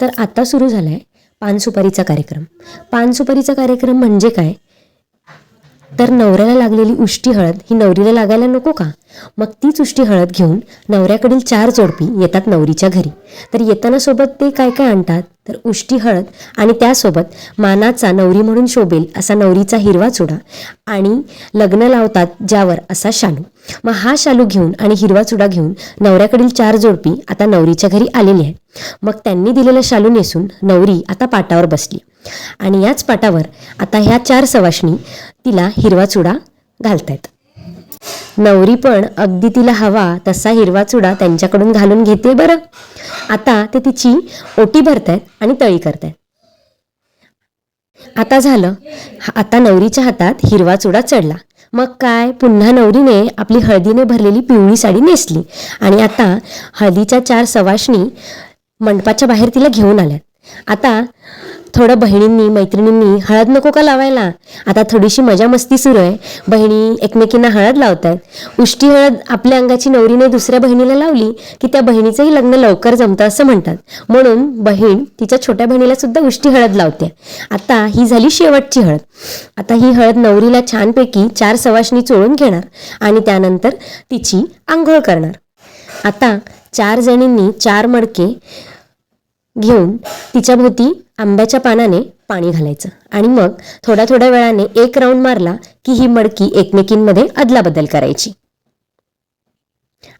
तर आता सुरू झाला आहे पानसुपारीचा कार्यक्रम. पानसुपारीचा कार्यक्रम म्हणजे काय? तर नवऱ्याला लागलेली उष्टी हळद ही नवरीला लागायला नको का? मग तीच उष्टी हळद घेऊन नवऱ्याकडील चार जोडपी येतात नवरीच्या घरी. तर येताना सोबत ते काय काय आणतात? तर उष्टी हळद आणि त्यासोबत मानाचा नवरी म्हणून शोभेल असा नवरीचा हिरवा चुडा आणि लग्न लावतात ज्यावर असा शालू. मग हा शालू घेऊन आणि हिरवा चुडा घेऊन नवऱ्याकडील चार जोडपी आता नवरीच्या घरी आलेली आहे मग त्यांनी दिलेला शालू नेसून नवरी आता पाटावर बसली. आणि याच पाटावर आता ह्या चार सवाशणी तिला हिरवा चुडा घालतायत. नवरी पण अगदी तिला हवा तसा हिरवा चुडा त्यांच्याकडून घालून घेते बरं. आता ते तिची ओटी भरतायत आणि तळी करतायत. आता झालं आता नवरीच्या हातात हिरवा चुडा चढला. मग काय पुन्हा नवरीने आपली हळदीने भरलेली पिवळी साडी नेसली आणि आता हळदीच्या चार सवाशणी मंडपाच्या बाहेर तिला घेऊन आल्यात. आता थोडं बहिणींनी मैत्रिणींनी हळद नको का लावायला? आता थोडीशी मजा मस्ती सुरू आहे. बहिणी एकमेकींना हळद लावतायत. उष्टी हळद आपल्या अंगाची नवरीने दुसऱ्या बहिणीला लावली की त्या बहिणीचंही लग्न लवकर जमतं असं म्हणतात. म्हणून बहीण तिच्या छोट्या बहिणीला सुद्धा उष्टी हळद लावते. आता ही झाली शेवटची हळद. आता ही हळद नवरीला छानपैकी चार सवाशणी चोळून घेणार आणि त्यानंतर तिची आंघोळ करणार. आता चार जणींनी चार मडके घेऊन तिच्या भोवती आंब्याच्या पानाने पाणी घालायचं. आणि मग थोड्या थोड्या वेळाने एक राऊंड मारला की ही मडकी एकमेकींमध्ये अदलाबदल करायची.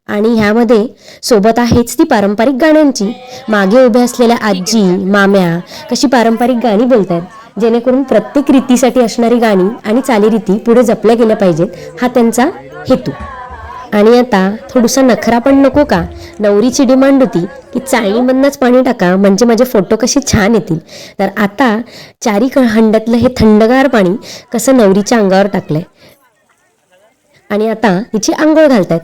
आणि ह्यामध्ये सोबत आहेच ती पारंपरिक गाण्यांची. मागे उभ्या असलेल्या आजी माम्या कशी पारंपरिक गाणी बोलतात जेणेकरून प्रत्येक रीतीसाठी असणारी गाणी आणि चालीरीती पुढे जपल्या गेल्या पाहिजेत हा त्यांचा हेतू. आणि आता थोडासा नखरा पण नको का? नवरीची डिमांड होती की चाळणीमधनंच पाणी टाका म्हणजे माझे फोटो कसे छान येतील. तर आता चारी क- हंड्यातलं हे थंडगार पाणी कसं नवरीच्या अंगावर टाकलंय. आणि आता तिची आंघोळ घालतायत.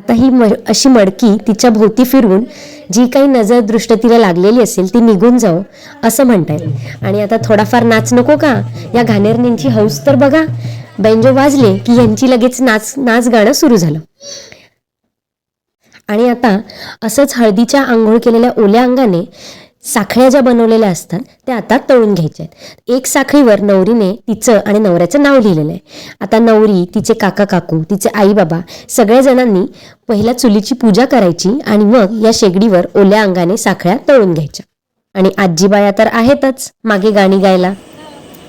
आता ही म अशी मडकी तिच्या भोवती फिरवून जी काही नजरदृष्ट तिला लागलेली असेल ती निघून जाओ असं म्हणताय आणि आता थोडाफार नाच नको का? या घाणेरण्यांची हौस तर बघा. बेंजो वाजले की यांची लगेच नाच नाच गाणं सुरू झालं. आणि आता असंच हळदीच्या आंघोळ केलेल्या ओल्या अंगाने साखळ्या ज्या बनवलेल्या असतात त्या आता तळून घ्यायच्या आहेत. एक साखळीवर नवरीने तिचं आणि नवऱ्याचं नाव लिहिलेलं आहे. आता नवरी तिचे काका काकू तिचे आई बाबा सगळ्या जणांनी पहिल्या चुलीची पूजा करायची आणि मग या शेगडीवर ओल्या अंगाने साखळ्या तळून घ्यायच्या. आणि आजीबाया तर आहेतच मागे गाणी गायला.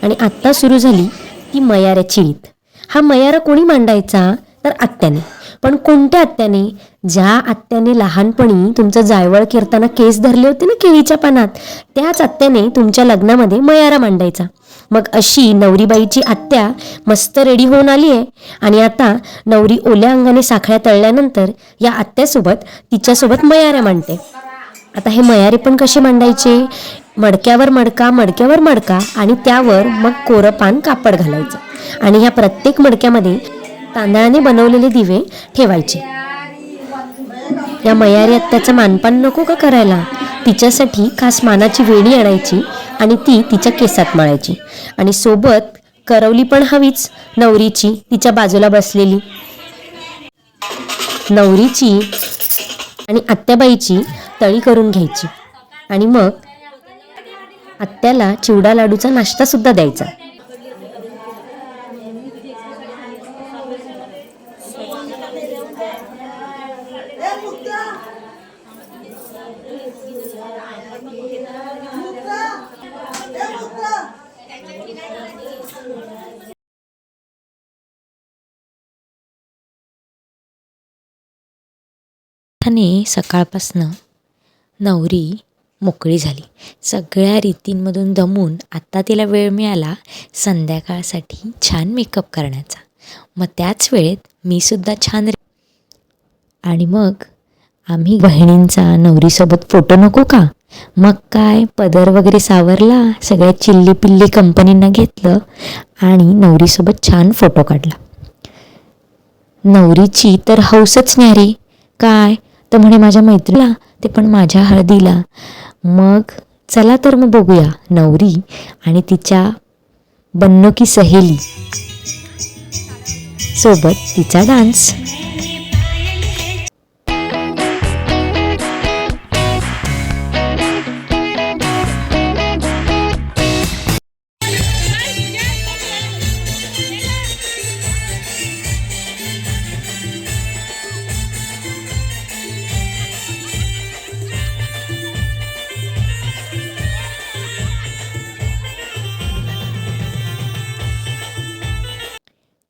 आणि आत्ता सुरू झाली ती मयाऱ्याची रीत हा मयारा कोणी मांडायचा? तर आत्याने. पण कोणत्या आत्याने? ज्या आत्याने लहानपणी तुमचं जायवळ करताना केस धरले होते ना केळीच्या पानात त्याच आत्याने तुमच्या लग्नामध्ये मयारा मांडायचा. मग अशी नवरीबाईची आत्या मस्त रेडी होऊन आली आहे आणि आता नवरी ओल्या अंगाने साखळ्या तळल्यानंतर या आत्यासोबत तिच्यासोबत मयाऱ्या मांडते. आता हे मयारे पण कसे मांडायचे? मडक्यावर मडका मडक्यावर मडका आणि त्यावर मग कोरं पान कापड घालायचं. आणि ह्या प्रत्येक मडक्यामध्ये तांदळाने बनवलेले दिवे ठेवायचे. या मयारी आत्याचं मानपान नको का करायला? तिच्यासाठी खास मानाची वेणी आणायची आणि ती तिच्या केसात मळायची. आणि सोबत करवली पण हवीच नवरीची तिच्या बाजूला बसलेली. नवरीची आणि आत्याबाईची तळी करून घ्यायची. आणि मग आत्याला चिवडा लाडूचा नाश्ता सुद्धा द्यायचा. सकाळपासनं नवरी मोकळी झाली. सगळ्या रीतींमधून दमून आत्ता तिला वेळ मिळाला संध्याकाळसाठी छान मेकअप करण्याचा. मग त्याच वेळेत मी सुद्धा छान रे- आणि मग आम्ही बहिणींचा नवरीसोबत फोटो नको का? मग काय? पदर वगैरे सावरला सगळ्या चिल्ली पिल्ली कंपनींना घेतलं आणि नवरीसोबत छान फोटो काढला. नवरीची तर हौसच न्यारी काय? तर म्हणे माझ्या मैत्रीला ते पण माझ्या हळदीला. मग चला तर मग बघूया नवरी आणि तिच्या बन्नो की सहेली. सोबत तिचा डान्स.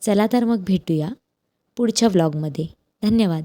चला तर मग भेटूया पुढच्या व्लॉगमध्ये धन्यवाद.